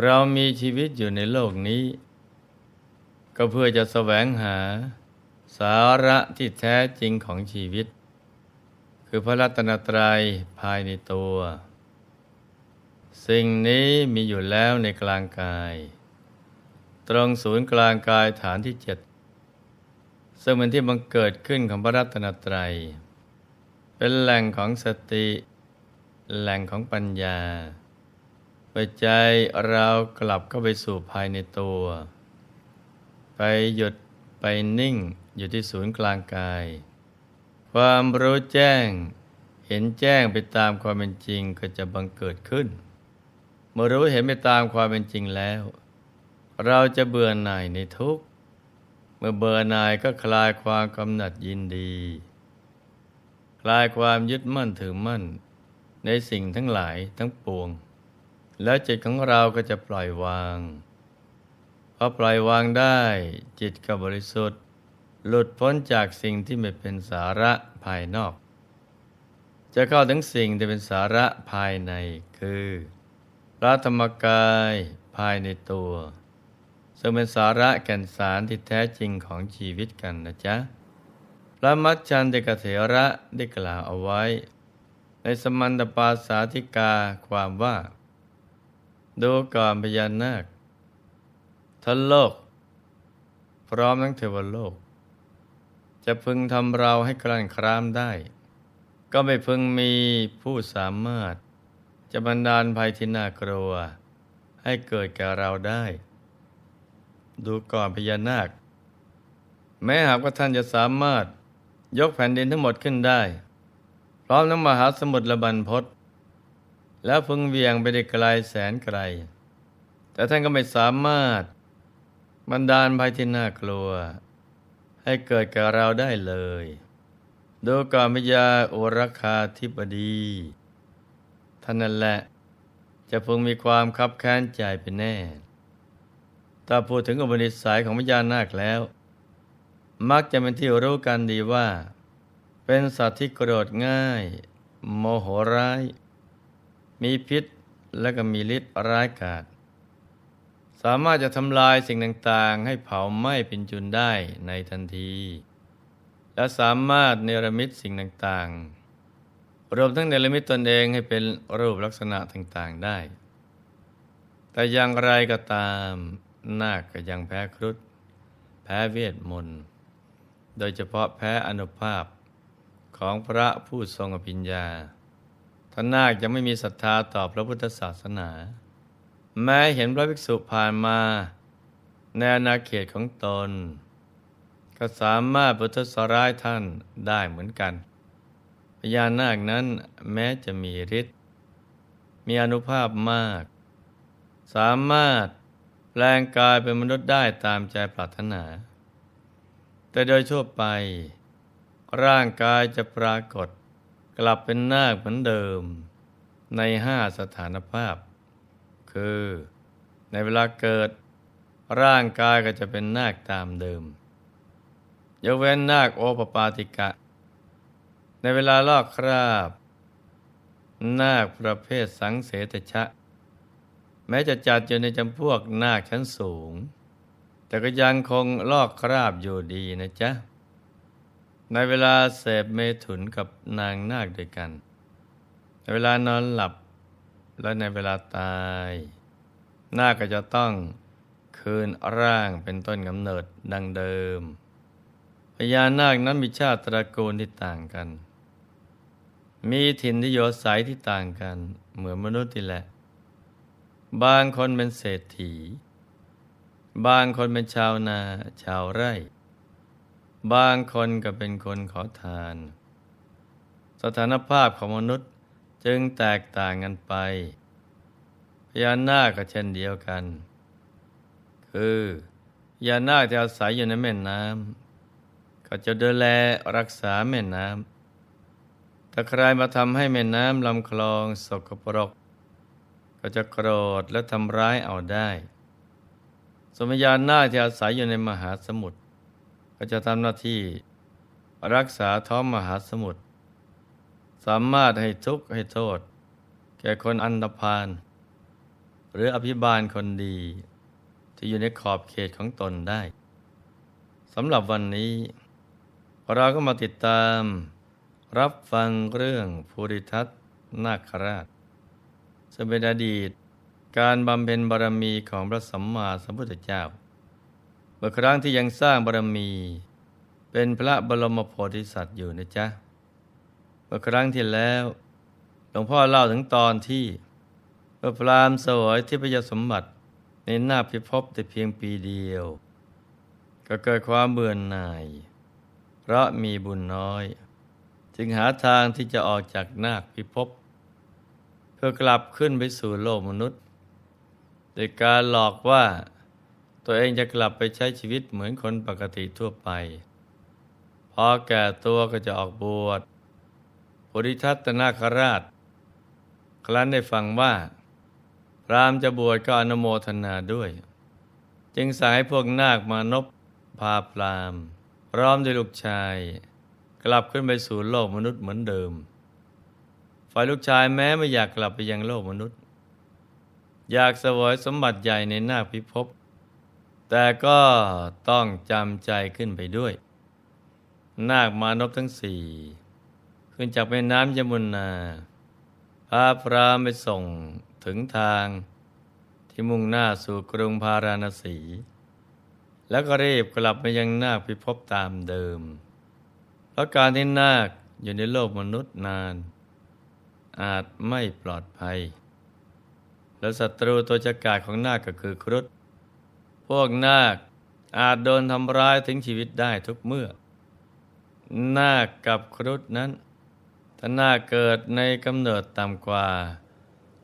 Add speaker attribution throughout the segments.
Speaker 1: เรามีชีวิตอยู่ในโลกนี้ ก็เพื่อจะแสวงหาสาระที่แท้จริงของชีวิต คือพระรัตนตรัยภายในตัว สิ่งนี้มีอยู่แล้วในกลางกาย ตรงศูนย์กลางกายฐานที่เจ็ดซึ่งเป็นที่บังเกิดขึ้นของพระรัตนตรัย เป็นแหล่งของสติ แหล่งของปัญญา ไปใจเรากลับเข้าไปสู่ภายในตัว ไปหยุดไปนิ่งอยู่ที่ศูนย์กลางกาย ความรู้แจ้ง เห็นแจ้งไปตามความเป็นจริงก็จะบังเกิดขึ้น เมื่อรู้เห็นไปตามความเป็นจริงแล้ว เราจะเบื่อหน่ายในทุกข์ เมื่อเบื่อหน่ายก็คลายความกำหนัดยินดี คลายความยึดมั่นถือมั่น ในสิ่งทั้งหลายทั้งปวง แล้วจิตของเราก็จะปล่อยวางพอปล่อยวางได้ จิตก็บริสุทธิ์ หลุดพ้นจากสิ่งที่ไม่เป็นสาระภายนอก จะเข้าถึงสิ่งที่เป็นสาระภายในคือพระธรรมกายภายในตัว ซึ่งเป็นสาระแก่นสารที่แท้จริงของชีวิตกันนะจ๊ะพระมัจจันติกเถระได้กล่าวเอาไว้ ในสมันตปาสาธิกาความว่า ดูก่อนพญานาคทั้งโลก พร้อมทั้งเทวโลก จะพึงทำเราให้กลั่นครามได้ ก็ไม่พึงมีผู้สามารถ จะบันดาลภัยที่น่ากลัว ให้เกิดแก่เราได้ ดูก่อนพญานาค แม้หากว่าท่านจะสามารถยกแผ่นดินทั้งหมดขึ้นได้ พร้อมทั้งมหาสมุทรละบันพศ แล้วพึงเวียงไปได้ไกลแสนไกล แต่ท่านก็ไม่สามารถบันดาลภัยที่น่ากลัว ให้เกิดกับเราได้เลยดูก่อนพญาโอรคาธิบดีท่านนั่นแหละ จะพึงมีความคับแค้นใจเป็นแน่ถ้าพูดถึงอุปนิสัยของพญานาคแล้ว มักจะเป็นที่รู้กันดีว่า เป็นสัตว์ที่โกรธง่าย โมโหร้าย มีพิษและก็มีฤทธิ์ร้ายกาจสามารถจะทำลายสิ่งต่างๆ ให้เผาไหม้เป็นจุนได้ในทันที และสามารถเนรมิตสิ่งต่างๆ รวมทั้งเนรมิตตนเองให้เป็นรูปลักษณะต่างๆได้ แต่อย่างไรก็ตามนาคก็ยังแพ้ครุฑแพ้เวทมนต์ โดยเฉพาะแพ้อนุภาพของพระผู้ทรงอภิญญา ท่านนาคยังไม่มีศรัทธาต่อพระพุทธศาสนา แม้เห็นพระภิกษุผ่านมาในอาณาเขตของตน ก็สามารถพุทธสร้ายท่านได้เหมือนกันพญานาคนั้นแม้จะมีฤทธิ์มีอนุภาพมาก สามารถแปลงกายเป็นมนุษย์ได้ตามใจปรารถนา แต่โดยทั่วไป ร่างกายจะปรากฏ กลับเป็นนาคเหมือนเดิมในห้าสถานภาพ คือในเวลาเกิดร่างกายก็จะเป็นนาคตามเดิมยกเว้นนาคโอปปาติกะ ในเวลาลอกคราบ นาคประเภทสังเสตชะ แม้จะจัดอยู่ในจำพวกนาคชั้นสูง แต่ก็ยังคงลอกคราบอยู่ดีนะจ๊ะ ในเวลาเสพเมถุนกับนางนาคด้วยกัน ในเวลานอนหลับและในเวลาตายน้าก็จะต้องคืนร่างเป็นต้นกำเนิดดังเดิมพญานาคนั้นมีชาติตระกูลที่ต่างกัน มีถิ่นที่โยสายที่ต่างกัน เหมือนมนุษย์ที่แหละ บางคนเป็นเศรษฐี บางคนเป็นชาวนาชาวไร่ บางคนก็เป็นคนขอทาน สถานภาพของมนุษย์จึงแตกต่างกันไปพญานาคก็เช่นเดียวกัน คือพญานาคที่อาศัยอยู่ในแม่น้ำก็จะดูแลรักษาแม่น้ำถ้าใครมาทำให้แม่น้ำลำคลองสกปรก ก็จะโกรธและทำร้ายเอาได้ สมญานาคที่อาศัยอยู่ในมหาสมุทร ก็จะทำหน้าที่รักษาท้องมหาสมุทรสามารถให้ทุกข์ให้โทษ แก่คนอันตพาน หรืออภิบาลคนดี ที่อยู่ในขอบเขตของตนได้สำหรับวันนี้ เราก็มาติดตาม รับฟังเรื่องภูริทัตนาคราชซึ่งเป็นอดีตการบำเพ็ญบารมีของพระสัมมาสัมพุทธเจ้า มื่อครั้งที่ยังสร้างบารมี เป็นพระบรมโพธิสัตว์อยู่นะจ๊ะเมื่อครั้งที่แล้วหลวงพ่อเล่าถึงตอนที่พระพรามสวยที่พยสมบัติในหน้าพิภพแต่เพียงปีเดียว ก็เกิดความเบื่อหน่าย เพราะมีบุญน้อย จึงหาทางที่จะออกจากนาคพิภพเพื่อกลับขึ้นไปสู่โลกมนุษย์ โดยการหลอกว่า ตัวเองจะกลับไปใช้ชีวิตเหมือนคนปกติทั่วไป พอแก่ตัวก็จะออกบวชบริทัตนาคราช ครั้นได้ฟังว่า พรามจะบวชก็อนุโมทนาด้วย จึงสั่งให้พวกนาคมานพพาพรามพร้อมด้วยลูกชาย กลับขึ้นไปสู่โลกมนุษย์เหมือนเดิม ฝ่ายลูกชายแม้ไม่อยากกลับไปยังโลกมนุษย์ อยากสวยสมบัติใหญ่ในนาคพิภพ แต่ก็ต้องจำใจขึ้นไปด้วย นาคมานพทั้งสี่ ขึ้นจากแม่น้ำยมุนาพาพรามไปส่งถึงทางที่มุ่งหน้าสู่กรุงพาราณสี แล้วก็รีบกลับมายังนาคพิภพตามเดิม เพราะการที่นาคอยู่ในโลกมนุษย์นาน อาจไม่ปลอดภัย และศัตรูตัวจักราของนาคก็คือครุฑ วกนาคอาจโดนทำร้ายถึงชีวิตได้ทุกเมื่อ นาคกับครุฑนั้น ถ้านาคเกิดในกำเนิดต่ำกว่า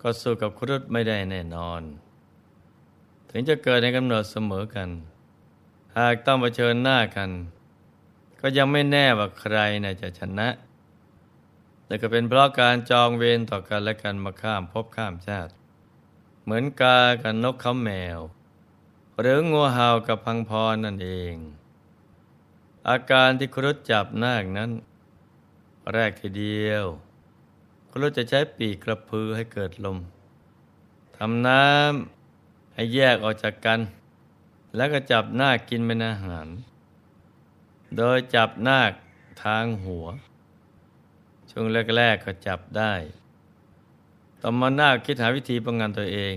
Speaker 1: ก็สู้กับครุฑไม่ได้แน่นอน ถึงจะเกิดในกำเนิดเสมอกัน หากต้องเผชิญหน้ากัน ก็ยังไม่แน่ว่าใครน่ะจะชนะ แต่ก็เป็นเพราะการจองเวรต่อกันและกันมาข้ามภพข้ามชาติ เหมือนกากับนกเขาแมว หรืองัวเห่ากับพังพรนั่นเอง อาการที่ครุฑจับนาคนั้น แรกทีเดียว ครุฑจะใช้ปีกกระพือให้เกิดลมทำน้ำให้แยกออกจากกัน แล้วก็จับนาคกินเป็นอาหาร โดยจับนาคทางหัว ช่วงแรกๆก็จับได้ ต่อมานาคคิดหาวิธีป้องกันตัวเอง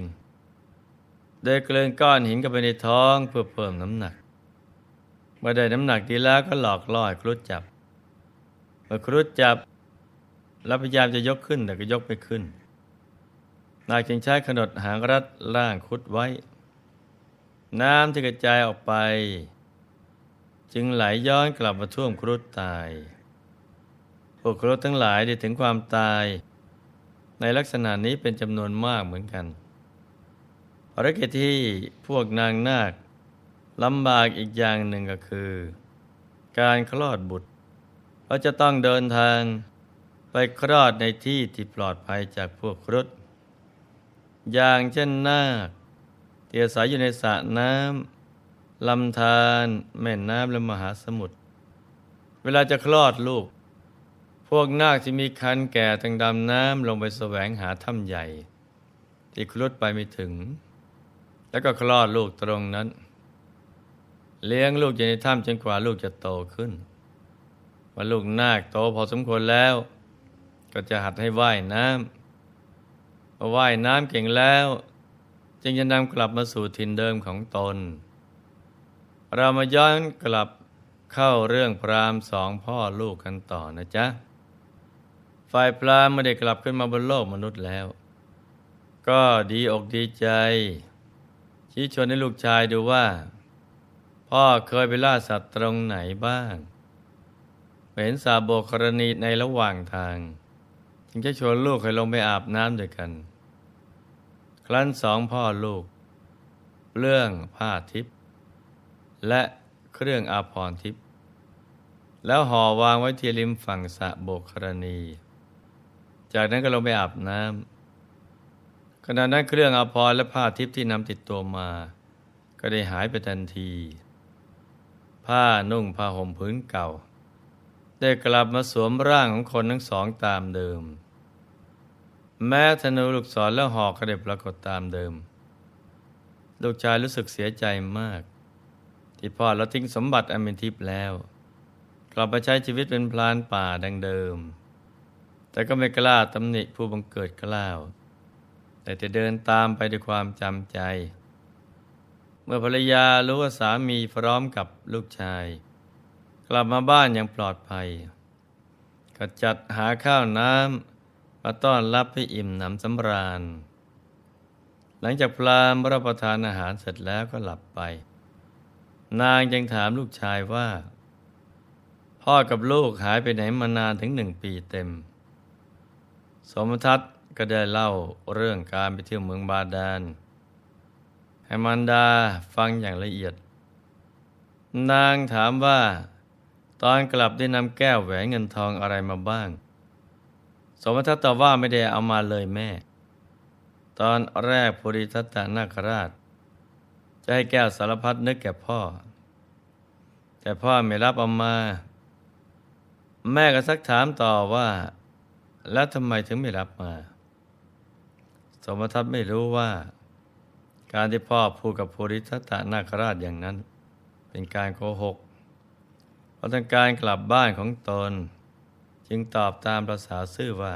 Speaker 1: โดยเกลืนก้อนหินเข้าไปในท้องเพื่อเพิ่มน้ำหนักเมื่อได้น้ำหนักดีแล้วก็หลอกล่อครุฑจับเมื่อครุฑจับแล้วพยายามจะยกขึ้นแต่ก็ยกไม่ขึ้นนาคจึงใช้ขนดหางรัดล่างครุฑไว้ น้ำที่กระจายออกไป จึงไหลย้อนกลับมาท่วมครุฑตาย พวกครุฑทั้งหลายได้ถึงความตาย ในลักษณะนี้เป็นจำนวนมากเหมือนกัน ภารกิจที่พวกนางนาคลำบากอีกอย่างหนึ่งก็คือ การคลอดบุตร เราจะต้องเดินทางไปคลอดในที่ที่ปลอดภัยจากพวกครุฑอย่างเช่นนาคที่อาศัยอยู่ในสระน้ำลำธารแม่น้ำและมหาสมุทรเวลาจะคลอดลูก พวกนาคที่มีคันแก่ต้งดำน้ำลงไปแสวงหาถ้ำใหญ่ ที่ครุฑไปไม่ถึง แล้วก็คลอดลูกตรงนั้น เลี้ยงลูกอยู่ในถ้ำจนกว่าลูกจะโตขึ้นว่าลูกนาคโตพอสมควรแล้ว ก็จะหัดให้ว่ายน้ำพอว่ายน้ำเก่งแล้ว จึงจะนำกลับมาสู่ถิ่นเดิมของตน เรามาย้อนกลับเข้าเรื่องพรามสองพ่อลูกกันต่อนะจ๊ะ ฝ่ายพรามไม่ได้กลับขึ้นมาบนโลกมนุษย์แล้ว ก็ดีอกดีใจ ชี้ชวนให้ลูกชายดูว่า พ่อเคยไปล่าสัตว์ตรงไหนบ้างเห็นสาโบกรณีในระหว่างทาง จึงจะชวนลูกให้ลงไปอาบน้ำด้วยกัน ครั้นสองพ่อลูก เรื่องผ้าทิพย์และเครื่องอาภรณ์ทิพย์แล้วห่อวางไว้ที่ริมฝั่งสะโบกรณี จากนั้นก็ลงไปอาบน้ำ ขณะนั้นเครื่องอภรณ์และผ้าทิพย์ที่นำติดตัวมา ก็ได้หายไปทันที ผ้านุ่งผ้าห่มพื้นเก่า ได้กลับมาสวมร่างของคนทั้งสองตามเดิม แม้ธนูลูกศรและหอกก็ได้ปรากฏตามเดิม ลูกชายรู้สึกเสียใจมาก ที่พ่อละทิ้งสมบัติอันเป็นทิพย์แล้ว กลับมาใช้ชีวิตเป็นพลานป่าดังเดิม แต่ก็ไม่กล้าตำหนิผู้บังเกิดกล้าว แต่จะเดินตามไปด้วยความจำใจ เมื่อภรรยารู้ว่าสามีพร้อมกับลูกชาย กลับมาบ้านอย่างปลอดภัย ก็จัดหาข้าวน้ำมาต้อนรับให้อิ่มหนำสำราญ หลังจากพรามรับประทานอาหารเสร็จแล้วก็หลับไป นางยังถามลูกชายว่า พ่อกับลูกหายไปไหนมานานถึงหนึ่งปีเต็ม สมทัศน์ ก็ได้เล่าเรื่องการไปเที่ยวเมืองบาดาลให้มันดาฟังอย่างละเอียด นางถามว่า ตอนกลับได้นำแก้วแหวนเงินทองอะไรมาบ้าง สมทัศน์ตอบว่าไม่ได้เอามาเลยแม่ ตอนแรกภูริทัตตนาคราช จะให้แก้วสารพัดนึกแก่พ่อ แต่พ่อไม่รับเอามา แม่ก็ซักถามต่อว่า แล้วทำไมถึงไม่รับมา สมทัศน์ไม่รู้ว่า การที่พ่อพูดกับภูริทัตนาคราชอย่างนั้น เป็นการโกหกเพราะต้องการกลับบ้านของตน จึงตอบตามภาษาซื่อว่า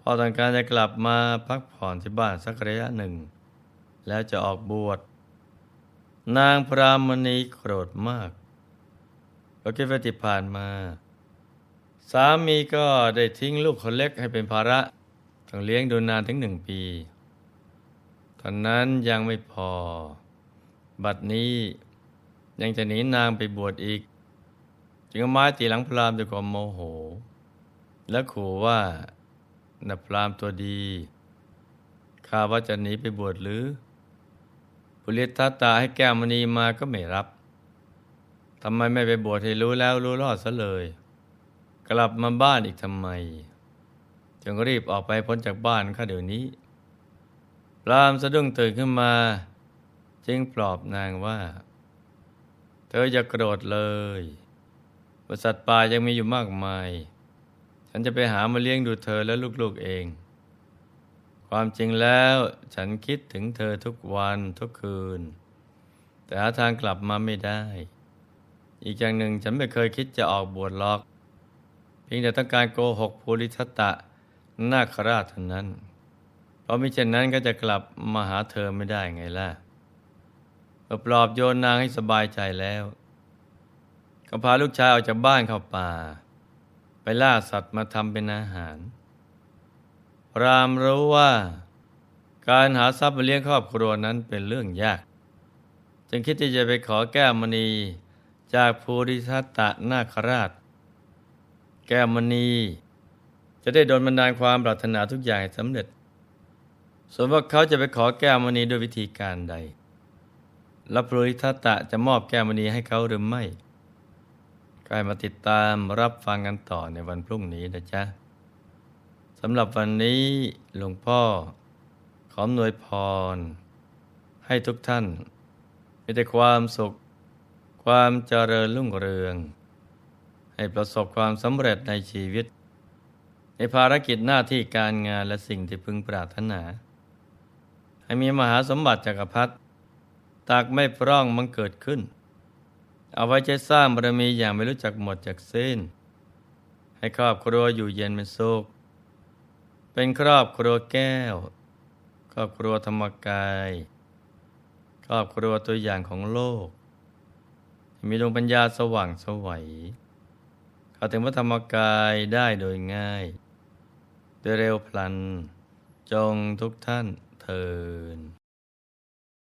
Speaker 1: พ่อต้องการจะกลับมาพักผ่อนที่บ้านสักระยะหนึ่ง แล้วจะออกบวชนางพรามณีโกรธมากเพราะคิดว่าที่ผ่านมา สามีก็ได้ทิ้งลูกคนเล็กให้เป็นภาระ ต้องเลี้ยงดูนานถึงหนึ่งปี ตอนนั้นยังไม่พอ บัดนี้ยังจะหนีนางไปบวชอีก จึงเอาไม้ตีหลังพรามด้วยความโมโห และขู่ว่านับพรามตัวดี ข้าว่าจะหนีไปบวชหรือปุริทัตตาให้แก้วมณีมาก็ไม่รับทำไมไม่ไปบวชให้รู้แล้วรู้รอดซะเลย กลับมาบ้านอีกทำไม จึงรีบออกไปพ้นจากบ้านข้าเดี๋ยวนี้ พรามสะดุ้งตื่นขึ้นมา จึงปลอบนางว่า เธออย่าโกรธเลยบริษัทป่ายังมีอยู่มากมาย ฉันจะไปหามาเลี้ยงดูเธอและลูกๆเอง ความจริงแล้วฉันคิดถึงเธอทุกวันทุกคืน แต่หาทางกลับมาไม่ได้ อีกอย่างหนึ่งฉันไม่เคยคิดจะออกบวชหรอก เพียงแต่ต้องการโกหกภูริทัตตะ นาคราชเท่านั้น เพราะมิเช่นนั้นก็จะกลับมาหาเธอไม่ได้ไงล่ะเมื่อปลอบโยนนางให้สบายใจแล้ว ก็พาลูกชายออกจากบ้านเข้าป่า ไปล่าสัตว์มาทำเป็นอาหาร รามรู้ว่า การหาทรัพย์มาเลี้ยงครอบครัวนั้นเป็นเรื่องยาก จึงคิดที่จะไปขอแก้วมณีจากภูริทัตตะนาคราช แก้วมณี จะได้โดนบันดาลความปรารถนาทุกอย่างสำเร็จ ส่วนว่าเขาจะไปขอแก้วมณีด้วยวิธีการใด และภูริทัตะจะมอบแก้วมณีให้เขาหรือไม่ก็ให้มาติดตามรับฟังกันต่อในวันพรุ่งนี้นะจ๊ะสำหรับวันนี้หลวงพ่อ ขออำนวยพร ให้ทุกท่าน มีแต่ความสุข ความเจริญรุ่งเรือง ให้ประสบความสำเร็จในชีวิต ในภารกิจหน้าที่การงานและสิ่งที่พึงปรารถนา ให้มีมหาสมบัติจักรพรรดิตากไม่พร่องมังเกิดขึ้น เอาไว้ใช้สร้างบารมีอย่างไม่รู้จักหมดจากสิ้น ให้ครอบครัวอยู่เย็นเป็นสุขเป็นครอบครัวแก้ว ครอบครัวธรรมกาย ครอบครัวตัวอย่างของโลก มีดวงปัญญาสว่างสวัยเข้าถึงพระธรรมกายได้โดยง่าย โดยเร็วพลัน จงทุกท่านเทิน